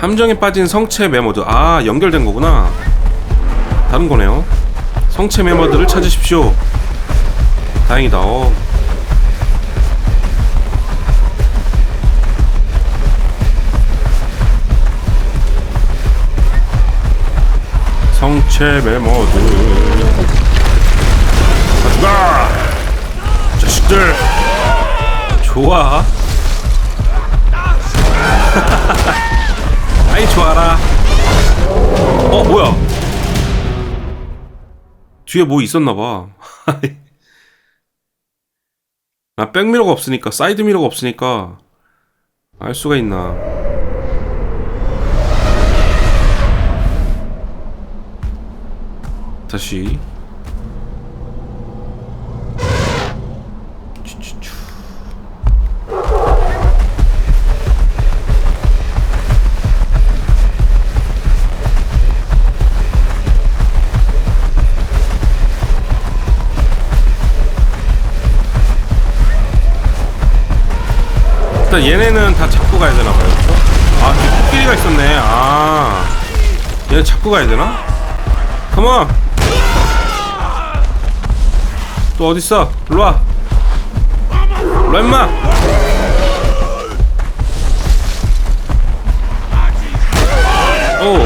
함정에 빠진 성체 메모드. 아 연결된 거구나. 다른 거네요. 성체 메모드를 찾으십시오. 다행이다. 어. 성체 메모드. 가져가! 자식들! 좋아 아이 좋아라. 어 뭐야? 뒤에 뭐 있었나 봐. 아 백미러가 없으니까 사이드 미러가 없으니까 알 수가 있나. 다시 일단 얘네는 다 잡고 가야 되나 봐요. 아, 코끼리가 있었네. 아. 얘네 잡고 가야 되나? 컴온. 또 어디 있어? 일로 와. 임마. 오.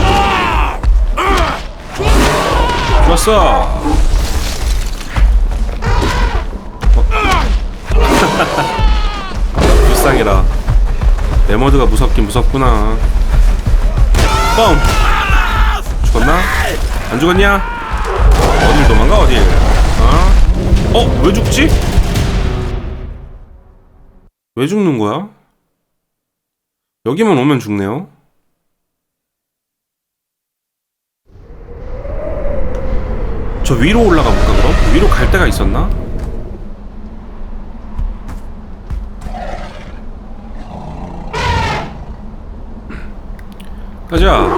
좋았어. 불쌍해라. 메모드가 무섭긴 무섭구나. 뻥! 죽었나? 안 죽었냐? 어딜 도망가 어딜? 어? 어? 왜 죽지? 왜 죽는 거야? 여기만 오면 죽네요. 저 위로 올라가 볼까 그럼? 위로 갈 데가 있었나? 가자.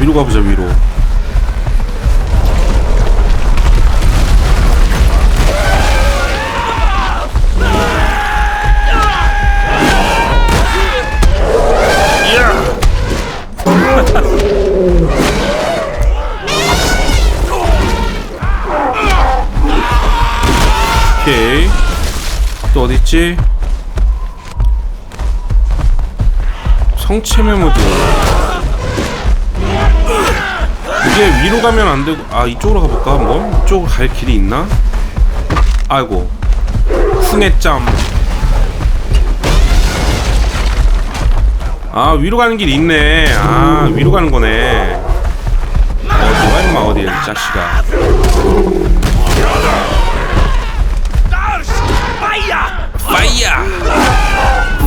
위로 가보자 위로. 있지? 성체매 모드. 이게 위로 가면 안 되고 아 이쪽으로 가볼까 한번? 이쪽으로 갈 길이 있나? 아이고 쿵해짬 아 위로 가는 길이 있네 아 위로 가는 거네 어디 가 임마 어디 이 자식아 파이야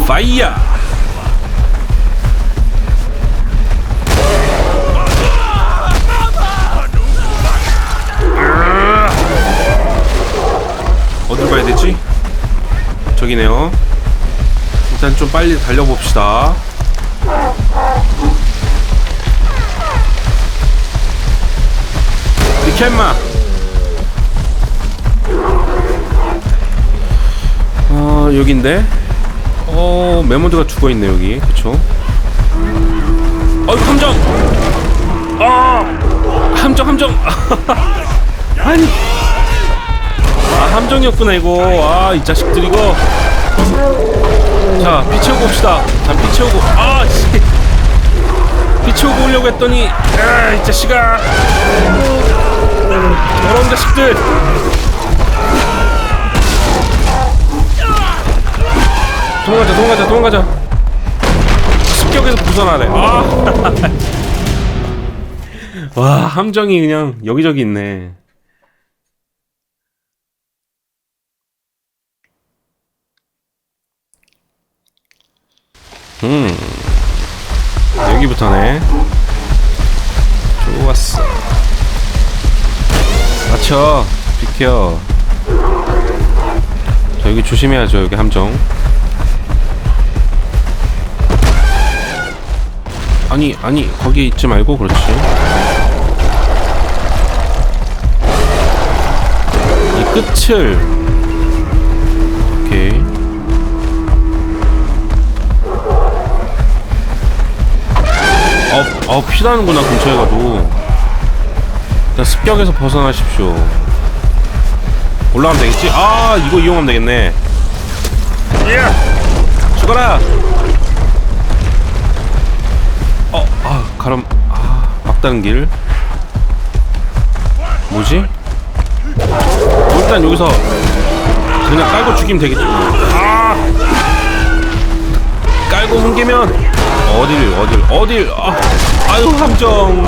파이야 어디로 가야 되지? 저기네요. 일단 좀 빨리 달려봅시다. 임마 어 여긴데? 어 메모드가 죽어있네 여기. 그쵸? 어 함정! 아! 함정 함정! 아니! 아 함정이었구나 이거. 아 이 자식들 이거. 자 피 채우고 옵시다. 자 피 채우고. 아 씨! 피 채우고 오려고 했더니 아 이 자식아! 더러운 자식들 도망가자 도망가자 도망가자. 습격에서 벗어나네. 아. 와 함정이 그냥 여기저기 있네. 음. 여기부터네. 좋았어. 맞춰. 비켜. 자 여기 조심해야죠 여기 함정 아 아니 아니 거기 있지 말고 그렇지. 이 끝을 오케이 어, 어 피나는구나 근처에 가도. 일단 습격에서 벗어나십시오. 올라가면 되겠지? 아 이거 이용하면 되겠네. 죽어라 가람, 아, 막다른 길. 뭐지? 일단 여기서 그냥 깔고 죽이면 되겠죠. 아! 깔고 뭉개면 어딜, 어딜, 어딜, 아, 아유, 함정.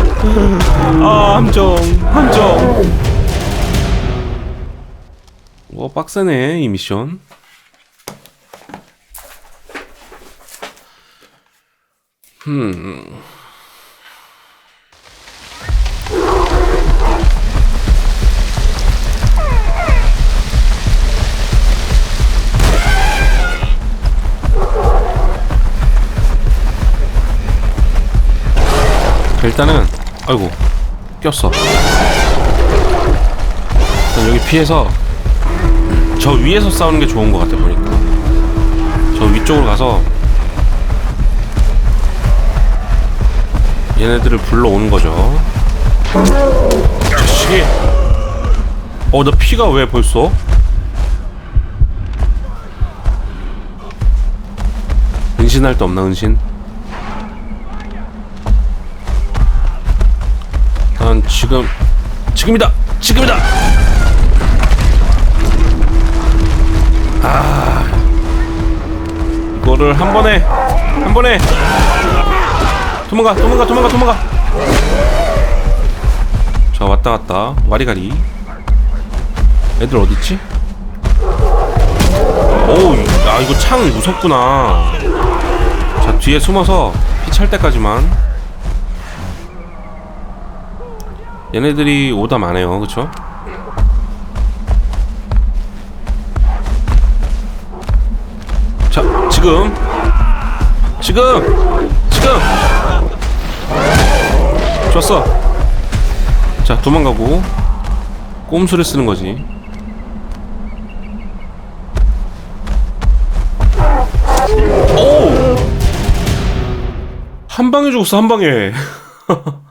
아, 함정, 함정. 와, 빡세네, 이 미션. 일단은 아이고 꼈어. 일단 여기 피해서 저 위에서 싸우는 게 좋은 것 같아 보니까. 저 위쪽으로 가서 얘네들을 불러오는 거죠. 자식이 어나 피가 왜 벌써? 은신할 데 없나 은신 난 지금 지금이다! 지금이다! 아. 이거를 한 번에 한 번에. 도망가 도망가 도망가 도망가. 자 왔다 갔다. 와리가리. 애들 어딨지? 오우 야 이거 창 무섭구나. 자 뒤에 숨어서 피 찰 때까지만 얘네들이 오다 많아요. 그쵸? 자 지금. 지금! 지금! 좋았어. 자 도망가고. 꼼수를 쓰는 거지. 오! 한 방에 죽었어 한 방에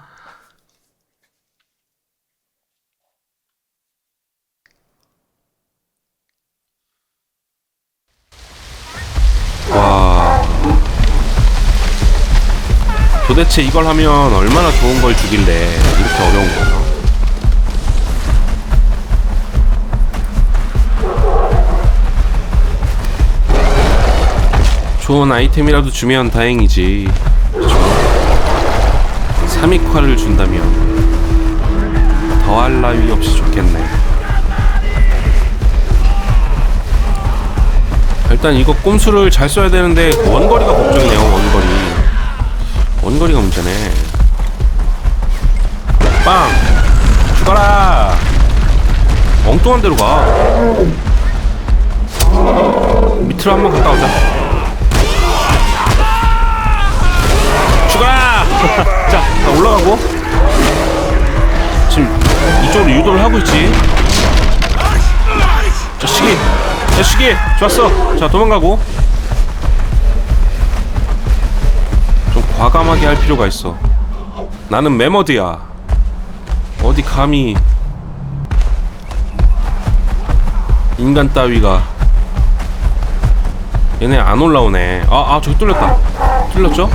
도대체 이걸 하면 얼마나 좋은 걸 주길래 이렇게 어려운 거야 좋은 아이템이라도 주면 다행이지. 그쵸? 3익화를 준다면 더할 나위 없이 좋겠네. 일단 이거 꼼수를 잘 써야 되는데 원거리가 걱정이네요 원거리 원거리가 문제네. 빵! 죽어라! 엉뚱한 데로 가. 밑으로 한번 갔다 오자. 죽어라! 자, 자 올라가고. 지금 이쪽으로 유도를 하고 있지. 자식이 자식이 좋았어. 자 도망가고 과감하게 할 필요가 있어. 나는 메머드야. 어디 감히. 인간 따위가. 얘네 안 올라오네. 아, 아 저기 뚫렸다. 뚫렸죠?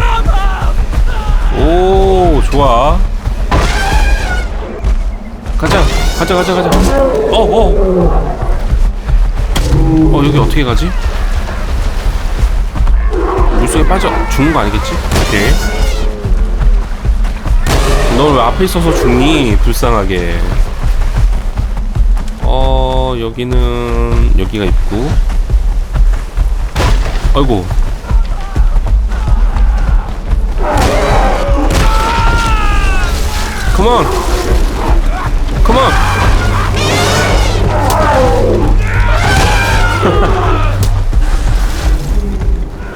오 좋아. 가자 가자 가자 가자. 어 어. 어 여기 어떻게 가지? 물속에 빠져 죽는 거 아니겠지? 오케이 넌 왜 앞에 있어서 죽니? 불쌍하게. 어 여기는 여기가 있고. 아이고. 컴온 컴온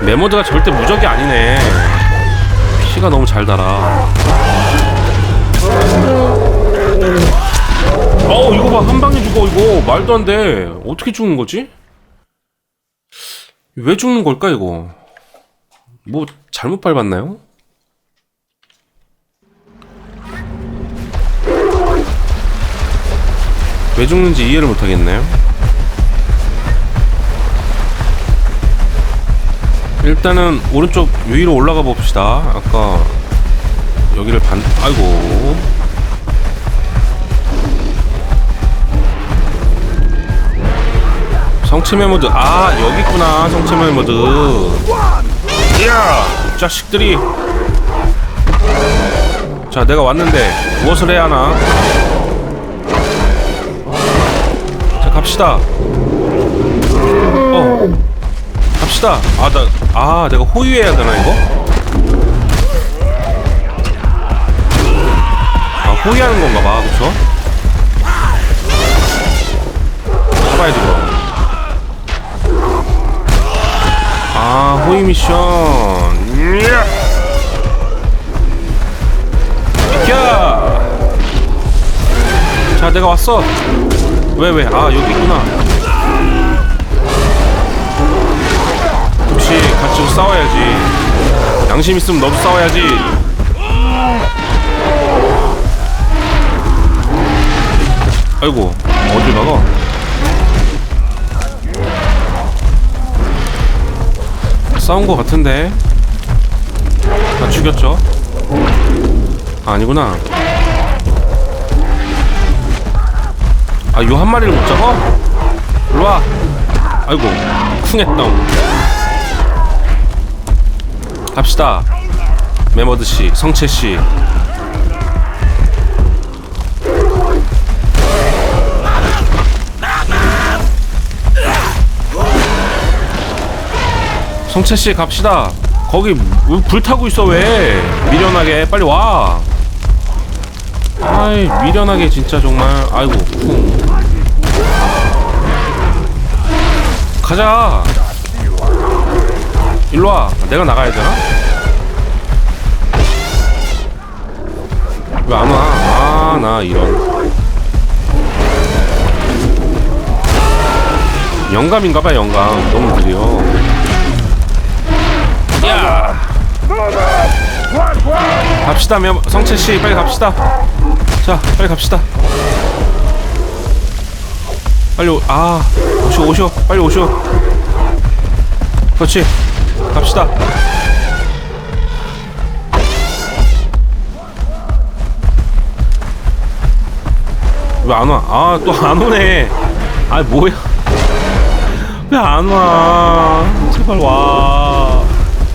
메모드가 절대 무적이 아니네 피가 너무 잘 달아. 어우 이거 봐 한 방에 죽어 이거 말도 안 돼. 어떻게 죽는 거지? 왜 죽는 걸까 이거? 뭐 잘못 밟았나요? 왜 죽는지 이해를 못하겠네요. 일단은 오른쪽 위로 올라가 봅시다. 아까 여기를 반 아이고. 성체매 모드. 아 여기 있구나 성체매 모드. 이 자식들이. 자 내가 왔는데 무엇을 해야 하나? 자 갑시다. 어 갑시다. 아 나 아 내가 호위해야 되나 이거? 아 호위하는 건가 봐 그쵸? 잡아야지 그럼 아 호위 미션. 자 내가 왔어. 왜 왜? 아 여기 있구나 같이 싸워야지. 양심 있으면 너도 싸워야지. 아이고 어딜 막어 싸운 거 같은데? 다 죽였죠? 아, 아니구나. 아요 한 마리를 못 잡아? 일로와. 아이고 쿵했다운 갑시다. 메머드 씨 성채 씨. 성채 씨 갑시다. 거기 왜 불타고 있어 왜? 미련하게 빨리 와. 아이 미련하게 진짜 정말. 아이고 쿵. 가자 일로 와 내가 나가야 되나? 왜 안 와? 아, 나 이런. 영감인가봐, 영감. 너무 느려. 야! 갑시다, 명, 성채씨. 빨리 갑시다. 자, 빨리 갑시다. 빨리, 오, 아, 오쇼, 오쇼. 빨리 오쇼. 그렇지. 갑시다. 왜 안 와? 아, 또 안 오네. 아, 뭐야. 왜 안 와? 제발 와.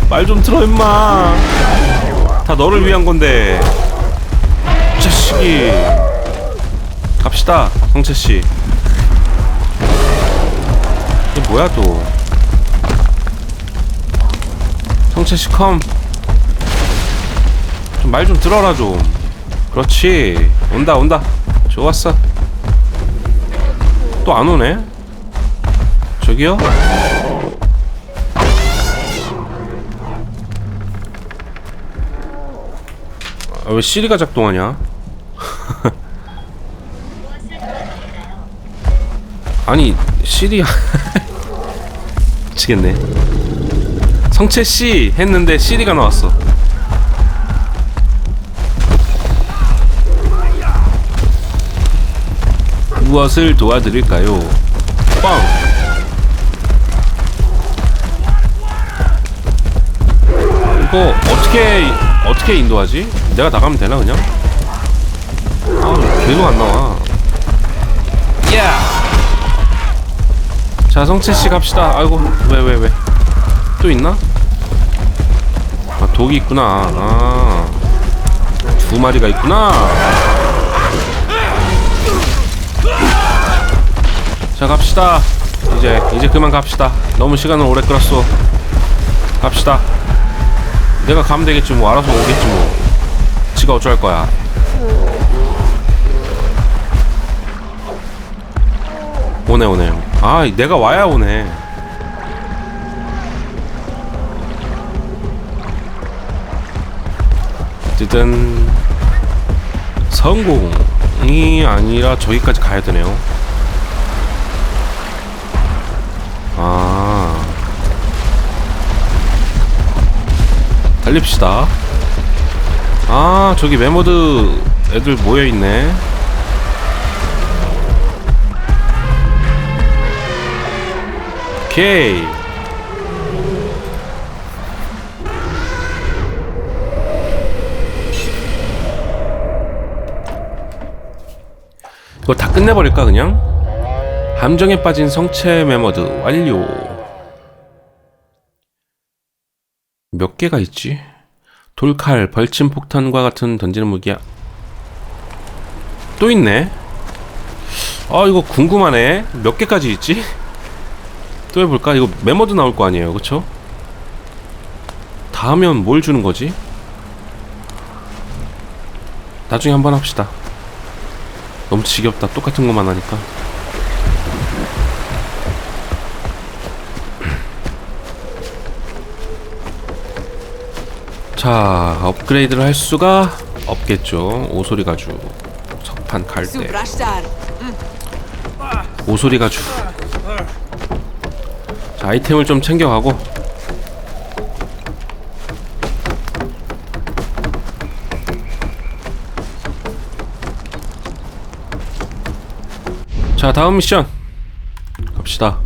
말 좀 들어, 임마. 다 너를 위한 건데. 이 자식이. 갑시다, 성채씨. 이게 뭐야, 또. 성채씨 컴. 좀 말 좀 들어라, 좀. 그렇지. 온다, 온다. 좋았어. 또 안 오네. 저기요? 아, 왜 시리가 작동하냐? 아니 시리 미치겠네. 성채 씨 했는데 시리가 나왔어. 무엇을 도와드릴까요? 빵! 이거 어떻게 어떻게 인도하지? 내가 나가면 되나 그냥? 아 계속 안 나와. 야! 자 성채 씨 갑시다. 아이고 왜 왜 왜? 또 있나? 아 독이 있구나. 아. 두 마리가 있구나. 자 갑시다 이제 이제 그만 갑시다 너무 시간을 오래 끌었어 갑시다 내가 가면 되겠지 뭐 알아서 오겠지 뭐 지가 어쩔 거야 오네 오네 아 내가 와야 오네 어쨌든 성공이 아니라 저기까지 가야 되네요. 아 달립시다. 아 저기 메모드 애들 모여 있네. 오케이. 이거 다 끝내버릴까 그냥? 함정에 빠진 성체 메모드 완료. 몇 개가 있지? 돌칼, 벌침 폭탄과 같은 던지는 무기야. 또 있네. 아 이거 궁금하네. 몇 개까지 있지? 또 해볼까? 이거 메모드 나올 거 아니에요, 그쵸? 다 하면 뭘 주는 거지? 나중에 한번 합시다. 너무 지겹다. 똑같은 것만 하니까. 자, 업그레이드를 할 수가 없겠죠. 오소리 가죽. 석판 갈대. 오소리 가죽. 자, 아이템을 좀 챙겨가고. 자, 다음 미션. 갑시다.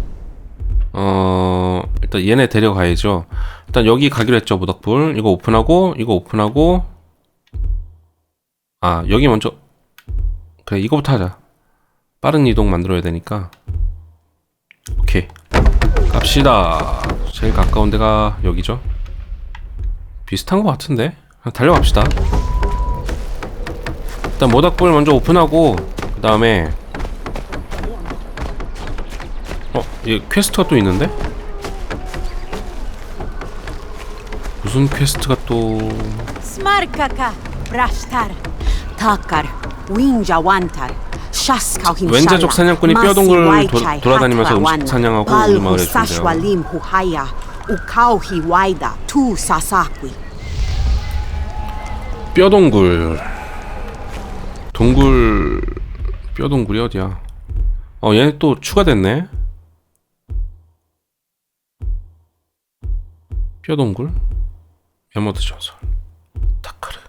어, 일단 얘네 데려가야죠. 일단 여기 가기로 했죠, 모닥불. 이거 오픈하고, 이거 오픈하고. 아, 여기 먼저. 그래, 이거부터 하자. 빠른 이동 만들어야 되니까. 오케이. 갑시다. 제일 가까운 데가 여기죠. 비슷한 것 같은데. 그냥 달려갑시다. 일단 모닥불 먼저 오픈하고, 그 다음에. 어, 이 퀘스트가 또 있는데? 무슨 퀘스트가 또. Takar. Winja wantar. Shaska him 왼자족 사냥꾼이 뼈동굴을 도- 돌아다니면서 음식 사냥하고 음악을 sasakwi. 뼈동굴 동굴 뼈동굴이 어디야? 어 얘네 또 추가됐네. 뼈동굴? 메모드 전설. 타카르.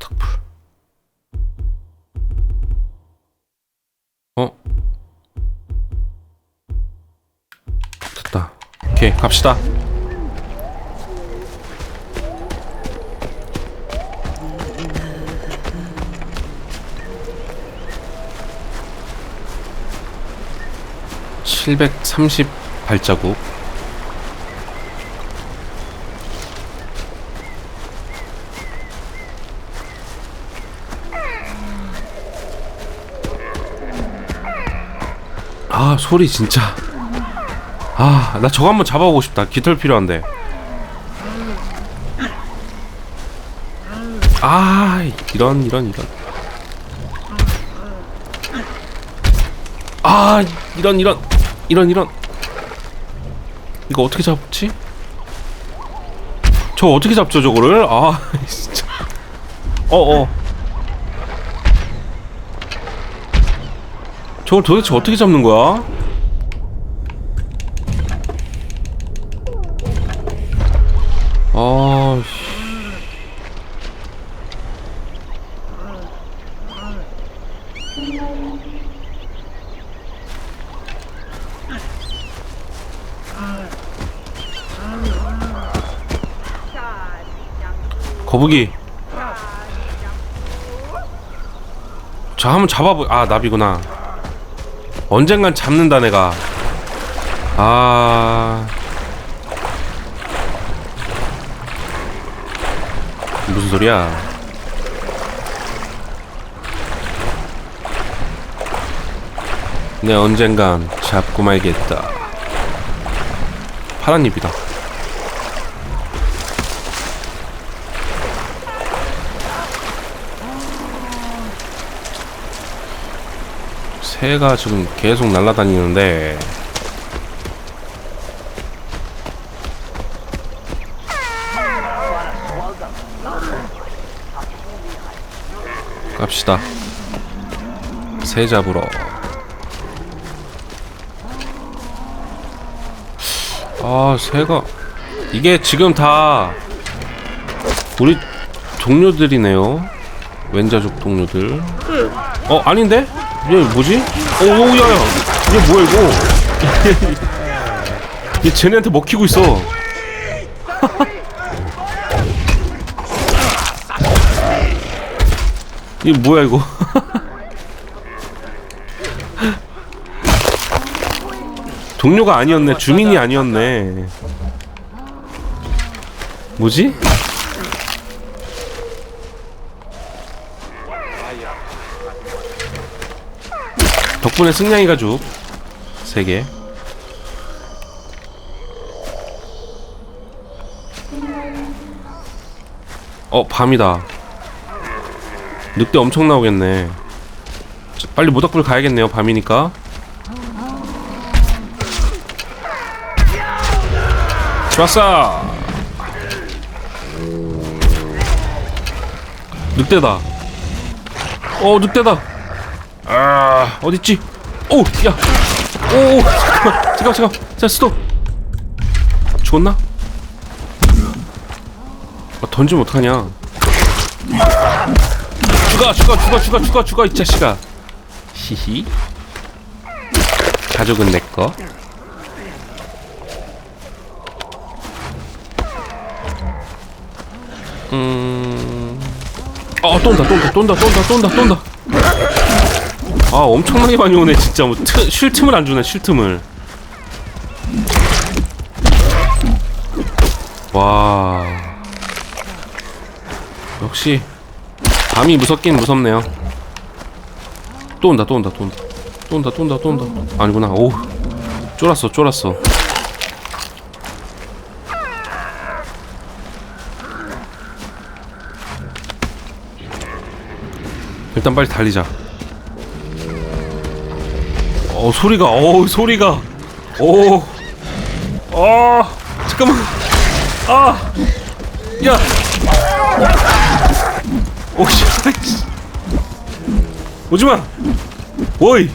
탁불. 어? 됐다. 오케이 갑시다. (730) 발자국. 아 소리 진짜. 아 나 저거 한번 잡아보고 싶다. 깃털 필요한데. 아 이런 이런 이런. 아 이런 이런 이런 이런 이거 어떻게 잡지? 저 어떻게 잡죠 저거를? 아 진짜 어어 저걸 도대체 어떻게 잡는 거야? 아 씨. 거북이 저 한번 잡아보 아 나비구나. 언젠간 잡는다 내가. 아. 무슨 소리야? 내 언젠간 잡고 말겠다. 파란 잎이다 새가 지금 계속 날아다니는데. 갑시다. 새 잡으러. 아 새가. 이게 지금 다 우리 동료들이네요. 왼자족 동료들. 어 아닌데? 얘 뭐지? 오, 오, 야, 야. 얘 뭐야 이거? 얘 쟤네한테 먹히고 있어. 이게 뭐야 이거? 동료가 아니었네. 주민이 아니었네. 뭐지? 덕분에 승냥이 가죽 3개. 어 밤이다. 늑대 엄청 나오겠네. 자, 빨리 모닥불 가야겠네요 밤이니까. 좋았어! 늑대다. 어 늑대다 아 어딨지? 오 야 오 잠깐만 잠깐 잠깐 자 스톱. 죽었나? 아, 던지면 어떡하냐? 죽어 죽어 죽어 죽어 죽어 죽어 이 자식아. 히히. 가족은 내꺼 음... 어, 또 온다, 또 온다, 또 온다, 또 온다, 또 온다, 또 온다. 아, 엄청나게 많이 오네, 진짜. 뭐, 트, 쉴 틈을 안 주네, 쉴 틈을. 와. 역시, 밤이 무섭긴 무섭네요. 또 온다, 또 온다, 또 온다. 또 온다, 또 온다, 또 온다. 아니구나, 오. 쫄았어, 쫄았어. 일단 빨리 달리자. 어 소리가 어 소리가 오. 어 잠깐만. 아. 야. 오 씨. 오지 마. 오이.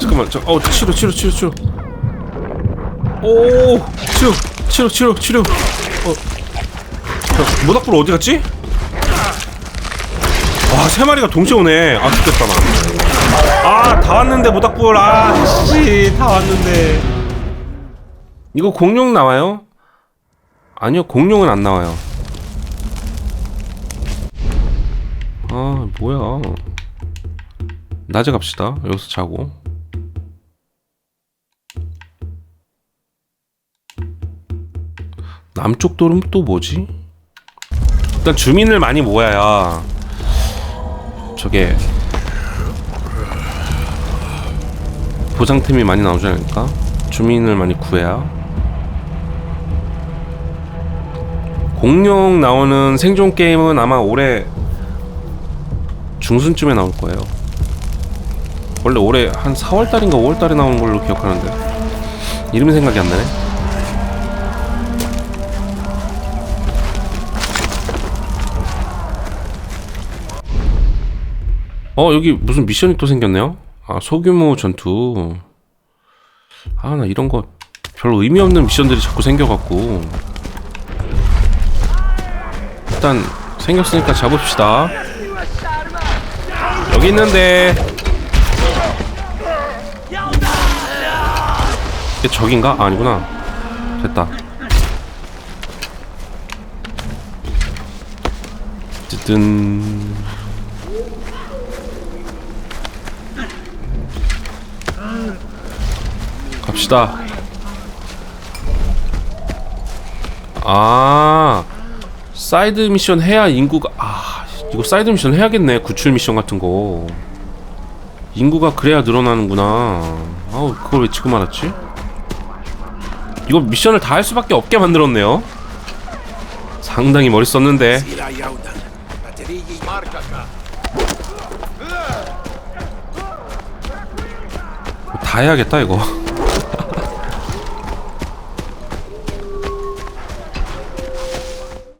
잠깐만. 저, 어 치료 치료 치료 치료. 오 치료 치료 치료 치료. 어. 자, 모닥불 어디 갔지? 와, 세 마리가 동시에 오네. 아, 죽겠다, 나. 아, 다 왔는데, 모닥불. 아, 씨, 다 왔는데. 이거 공룡 나와요? 아니요, 공룡은 안 나와요. 아, 뭐야. 낮에 갑시다. 여기서 자고. 남쪽 도로는 또 뭐지? 일단 주민을 많이 모아야 저게 보상템이 많이 나오지 않을까? 주민을 많이 구해야 공룡 나오는 생존 게임은 아마 올해 중순쯤에 나올 거예요. 원래 올해 한 4월달인가 5월달에 나오는 걸로 기억하는데 이름이 생각이 안 나네. 어 여기 무슨 미션이 또 생겼네요 아 소규모 전투. 아 나 이런 거 별로 의미 없는 미션들이 자꾸 생겨갖고. 일단 생겼으니까 잡읍시다. 여기 있는데. 이게 적인가? 아, 아니구나. 됐다. 어쨌든 갑시다. 아, 사이드 미션 해야 인구가 아 이거 사이드 미션 해야겠네 구출 미션 같은 거. 인구가 그래야 늘어나는구나. 아우 그걸 왜 지금 알았지? 이거 미션을 다 할 수밖에 없게 만들었네요. 상당히 머리 썼는데. 다 해야겠다 이거.